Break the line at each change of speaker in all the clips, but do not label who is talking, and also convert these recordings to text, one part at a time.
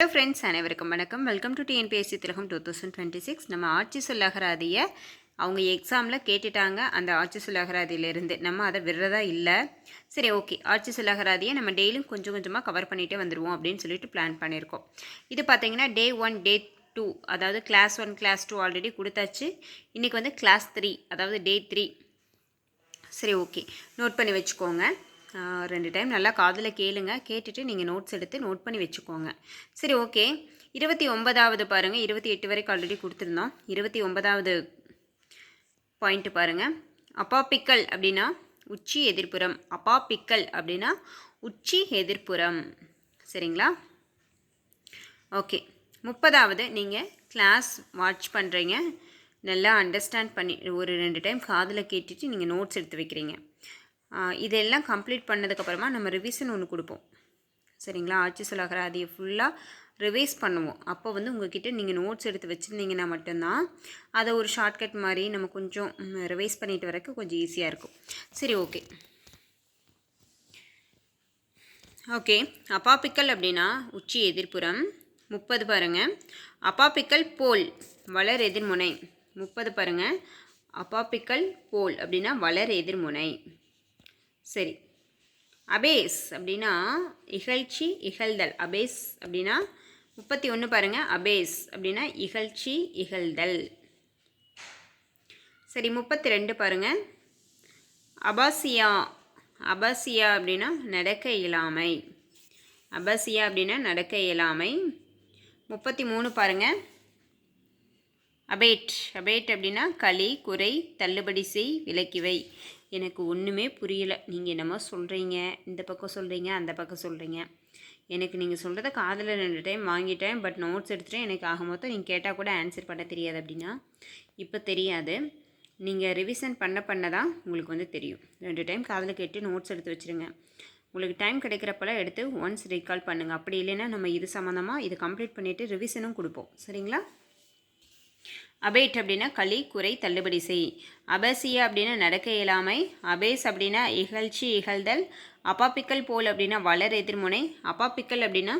Hello friends அனைவருக்கும் வணக்கம். Welcome to TNPSC Thilagam two thousand twenty six நம்ம ஆட்சி சொல்லகராதியை அவங்க எக்ஸாமில் கேட்டுட்டாங்க. அந்த ஆட்சி சொல்லகராதியிலேருந்து நம்ம அதை விடுறதா இல்லை. சரி ஓகே ஆட்சி சொல்லகராதியை நம்ம டெய்லியும் கொஞ்சம் கொஞ்சமாக கவர் பண்ணிகிட்டே வந்துடுவோம் அப்படின்னு சொல்லிட்டு பிளான் பண்ணியிருக்கோம் இது பார்த்தீங்கன்னா டே ஒன் டே டூ அதாவது class one class two already கொடுத்தாச்சு. இன்றைக்கி வந்து கிளாஸ் த்ரீ அதாவது டே த்ரீ சரி ஓகே நோட் பண்ணி வச்சுக்கோங்க. ரெண்டு டைம் நல்லா காதில் கேளுங்க. கேட்டுட்டு நீங்கள் நோட்ஸ் எடுத்து நோட் பண்ணி வச்சுக்கோங்க. சரி ஓகே இருபத்தி ஒன்பதாவது பாருங்கள் இருபத்தி எட்டு வரைக்கும் ஆல்ரெடி கொடுத்துருந்தோம். இருபத்தி ஒன்பதாவது பாயிண்ட்டு பாருங்கள் அப்பாப்பிக்கல் அப்படின்னா உச்சி எதிர்ப்புறம். அப்பாப்பிக்கல் அப்படின்னா உச்சி எதிர்ப்புறம். சரிங்களா? ஓகே முப்பதாவது நீங்கள் கிளாஸ் வாட்ச் பண்ணுறீங்க நல்லா அண்டர்ஸ்டாண்ட் பண்ணி ஒரு ரெண்டு டைம் காதில் கேட்டுட்டு நீங்கள் நோட்ஸ் எடுத்து வைக்கிறீங்க. இதெல்லாம் கம்ப்ளீட் பண்ணதுக்கப்புறமா நம்ம ரிவிஷன் ஒன்று கொடுப்போம். சரிங்களா? ஆட்சி சொல்லாகிற அதை ஃபுல்லாக ரிவைஸ் பண்ணுவோம். அப்போ வந்து உங்ககிட்ட நீங்கள் நோட்ஸ் எடுத்து வச்சுருந்தீங்கன்னா மட்டும்தான் அதை ஒரு ஷார்ட்கட் மாதிரி நம்ம கொஞ்சம் ரிவைஸ் பண்ணிட்டு வரக்கு கொஞ்சம் ஈஸியாக இருக்கும். சரி ஓகே ஓகே அப்பாப்பிக்கல் அப்படின்னா உச்சி எதிர்ப்புறம். முப்பது பாருங்கள் அப்பாப்பிக்கல் போல் வளர் எதிர்முனை. முப்பது பாருங்கள் அப்பாப்பிக்கல் போல் அப்படின்னா வளர் எதிர்முனை. சரி. அபேஸ் அப்படின்னா இகழ்ச்சி இகழ்தல். அபேஸ் அப்படின்னா முப்பத்தி ஒன்று பாருங்கள் அபேஸ் அப்படின்னா இகழ்ச்சி இகழ்தல். சரி முப்பத்தி ரெண்டு பாருங்கள் அபாசியா. அபாசியா அப்படின்னா நடக்க இயலாமை. அபாசியா அப்படின்னா நடக்க இயலாமை. முப்பத்தி மூணு பாருங்கள் அபேட். அபேட் அப்படின்னா களி குறை தள்ளுபடி செய் விலக்கிவை. எனக்கு ஒன்றுமே புரியலை. நீங்கள் என்னமோ சொல்கிறீங்க இந்த பக்கம் சொல்கிறீங்க அந்த பக்கம் சொல்கிறீங்க எனக்கு நீங்கள் சொல்கிறத காதில் ரெண்டு டைம் வாங்கிட்டேன். பட் நோட்ஸ் எடுத்துகிட்டேன் எனக்கு ஆக மொத்தம் நீங்கள் கேட்டால் கூட ஆன்சர் பண்ண தெரியாது அப்படின்னா இப்போ தெரியாது. நீங்கள் ரிவிஷன் பண்ண பண்ண தான் உங்களுக்கு வந்து தெரியும். ரெண்டு டைம் காதில் கேட்டு நோட்ஸ் எடுத்து வச்சுருங்க. உங்களுக்கு டைம் கிடைக்கிறப்பெல்லாம் எடுத்து ஒன்ஸ் ரீகால் பண்ணுங்கள் அப்படி இல்லைன்னா நம்ம இது சம்மந்தமாக இது கம்ப்ளீட் பண்ணிவிட்டு ரிவிஷனும் கொடுப்போம். சரிங்களா? அபேட் அப்படின்னா களி குறை தள்ளுபடி செய். அபசியா அப்படின்னா நடக்க இயலாமை. அபேஸ் அப்படின்னா இகழ்ச்சி இகழ்தல். அப்பாப்பிக்கல் போல் அப்படின்னா வளர் எதிர்முனை. அப்பாப்பிக்கல் அப்படின்னா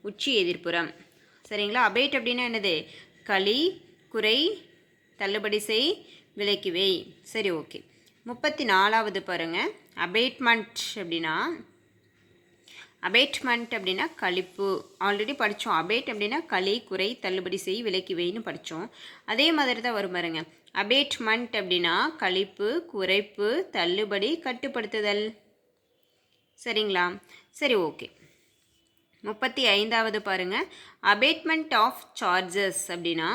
உச்சி எதிர்ப்புறம். சரிங்களா? அபேட் அப்படின்னா என்னது? களி குறை தள்ளுபடி செய் விலக்கிவை சரி ஓகே. முப்பத்தி நாலாவது பாருங்கள் அபேட்மெண்ட் அப்படின்னா அபேட்மெண்ட் அப்படின்னா கழிப்பு. ஆல்ரெடி படித்தோம் அபேட் அப்படின்னா களி குறை தள்ளுபடி செய் விலக்கி வைன்னு படித்தோம் அதே மாதிரி தான் வரும் பாருங்க. அபேட்மெண்ட் அப்படின்னா கழிப்பு குறைப்பு தள்ளுபடி கட்டுப்படுத்துதல். சரிங்களா? சரி ஓகே. முப்பத்தி ஐந்தாவது பாருங்க. அபேட்மெண்ட் ஆஃப் சார்ஜஸ் அப்படின்னா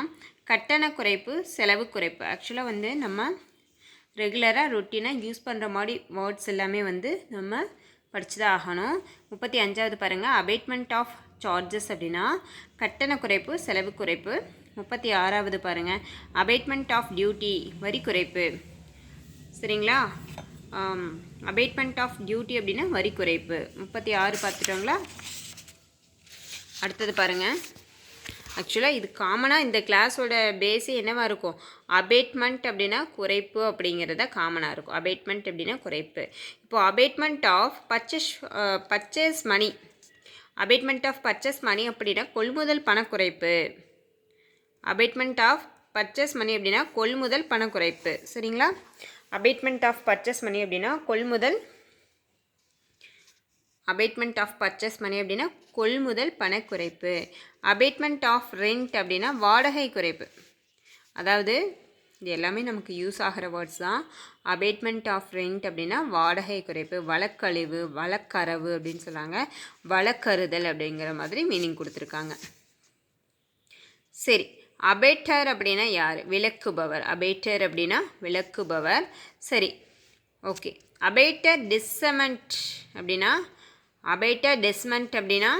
கட்டண குறைப்பு செலவு குறைப்பு. ஆக்சுவலாக வந்து நம்ம ரெகுலராக ரொட்டீனாக யூஸ் பண்ணுற மாதிரி வேர்ட்ஸ் எல்லாமே வந்து நம்ம படித்து தான் ஆகணும். முப்பத்தி அஞ்சாவது பாருங்கள் அபேட்மெண்ட் ஆஃப் சார்ஜஸ் அப்படின்னா கட்டண குறைப்பு செலவு குறைப்பு. முப்பத்தி ஆறாவது பாருங்கள் அபேட்மெண்ட் ஆஃப் டியூட்டி வரி குறைப்பு. சரிங்களா? அபேட்மெண்ட் ஆஃப் டியூட்டி அப்படின்னா வரி குறைப்பு. முப்பத்தி ஆறு பார்த்துட்டோங்களா? அடுத்தது பாருங்கள் ஆக்சுவலாக இது காமனாக இந்த கிளாஸோட பேஸு என்னவா இருக்கும்? அபேட்மெண்ட் அப்படின்னா குறைப்பு அப்படிங்கிறத காமனாக இருக்கும். அபேட்மெண்ட் அப்படின்னா குறைப்பு. இப்போது abatement of purchase purchase money abatement of purchase money அப்படின்னா கொள்முதல் பணக்குறைப்பு. அபேட்மெண்ட் ஆஃப் பர்ச்சேஸ் மணி அப்படின்னா கொள்முதல் பணக்குறைப்பு. சரிங்களா? அபேட்மெண்ட் ஆஃப் பர்ச்சேஸ் மணி அப்படின்னா கொள்முதல் அபேட்மெண்ட் ஆஃப் பர்ச்சேஸ் மணி அப்படின்னா கொள்முதல் பணக்குறைப்பு. அபேட்மெண்ட் ஆஃப் ரெண்ட் அப்படின்னா வாடகை குறைப்பு. அதாவது இது எல்லாமே நமக்கு யூஸ் ஆகிற வேர்ட்ஸ் தான். அபேட்மெண்ட் ஆஃப் ரெண்ட் அப்படின்னா வாடகை குறைப்பு வழக்கழிவு வழக்கரவு அப்படின்னு சொன்னாங்க வழக்கறுதல் அப்படிங்கிற மாதிரி மீனிங் கொடுத்துருக்காங்க. சரி அபேட்டர் அப்படின்னா யார்? விளக்குபவர். அபேட்டர் அப்படின்னா விளக்குபவர். சரி ஓகே அபேட்டர் டிஸ்ஸமெண்ட் அப்படின்னா அபேட்டர் டெஸ்மெண்ட் அப்படின்னா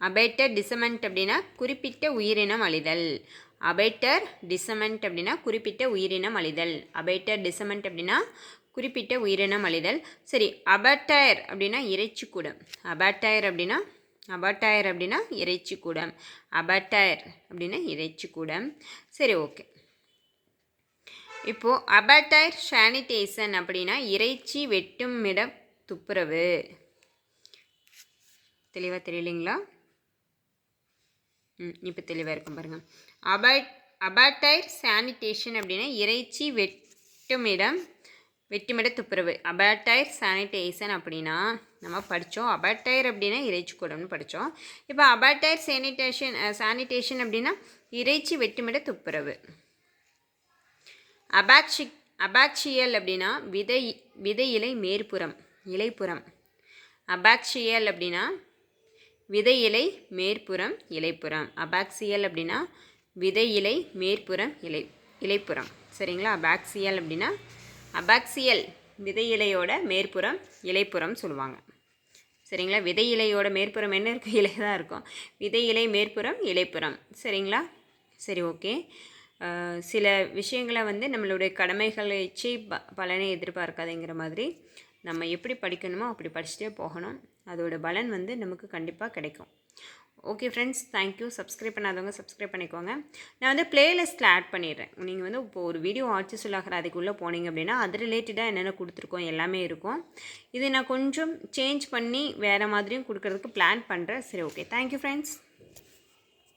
அபேட்டர் டிசமெண்ட் அப்படின்னா குறிப்பிட்ட உயிரினம் அழிதல். அபேட்டர் டிசமெண்ட் அப்படின்னா குறிப்பிட்ட உயிரினம் அழிதல். அபேட்டர் டிசமெண்ட் அப்படின்னா குறிப்பிட்ட உயிரினம் அழிதல். சரி அபட்டயர் அப்படின்னா இறைச்சிக்கூடம். அபட்டயர் அப்படின்னா அபட்டயர் அப்படின்னா இறைச்சி கூடம் அபட்டயர் அப்படின்னா இறைச்சி கூடம் சரி ஓகே. இப்போது அபட்டயர் சானிடைசன் அப்படின்னா இறைச்சி வெட்டும் இடம் துப்புரவு. தெளிவாக தெரியலைங்களா? ம் இப்போ தெளிவாக இருக்கும் பாருங்கள் அபட் அபாட்டைர் சானிடேஷன் அப்படின்னா இறைச்சி வெட்டுமிடம் வெட்டுமிட துப்புரவு. அபாட்டைர் சானிடைசன் அப்படின்னா நம்ம படித்தோம் அபாட்டைர் அப்படின்னா இறைச்சி கூடம்னு படித்தோம் இப்போ அபாட்டைர் சானிடேஷன் சானிடேஷன் அப்படின்னா இறைச்சி வெட்டுமிட துப்புரவு. அபாட்சி அபாக்ஷியல் அப்படின்னா விதை விதை இலை மேற்புறம் இலைப்புறம். அபாக்ஷியல் அப்படின்னா விதை இலை மேற்புறம் இலைப்புறம். அபாக்சியல் அப்படின்னா விதை இலை மேற்புறம் இலை இலைப்புறம். சரிங்களா? அபாக்சியல் அப்படின்னா அபாக்சியல் விதை இலையோட மேற்புறம் இலைப்புறம் சொல்லுவாங்க. சரிங்களா? விதை இலையோட மேற்புறம் என்ன இருக்கும் இலை தான் இருக்கும். விதை இலை மேற்புறம் இலைப்புறம். சரிங்களா? சரி ஓகே. சில விஷயங்களை வந்து நம்மளுடைய கடமைகளை வச்சு ப பலனை எதிர்பார்க்காதேங்கிற மாதிரி நம்ம எப்படி படிக்கணுமோ அப்படி படிச்சுட்டே போகணும். அதோடய பலன் வந்து நமக்கு கண்டிப்பாக கிடைக்கும். Okay friends thank you subscribe பண்ணாதவங்க சப்ஸ்கிரைப் பண்ணிக்கோங்க. நான் வந்து பிளேலிஸ்ட்டில் ஆட் பண்ணிடுறேன். நீங்கள் வந்து இப்போ ஒரு வீடியோ ஆட்சி சொல்லாகிற அதுக்குள்ளே போனீங்க அப்படின்னா அது ரிலேட்டடாக என்னென்ன கொடுத்துருக்கோம் எல்லாமே இருக்கும். இது நான் கொஞ்சம் சேஞ்ச் பண்ணி வேறு மாதிரியும் கொடுக்கறதுக்கு பிளான் பண்ணுறேன் சரி ஓகே தேங்க்யூ ஃப்ரெண்ட்ஸ்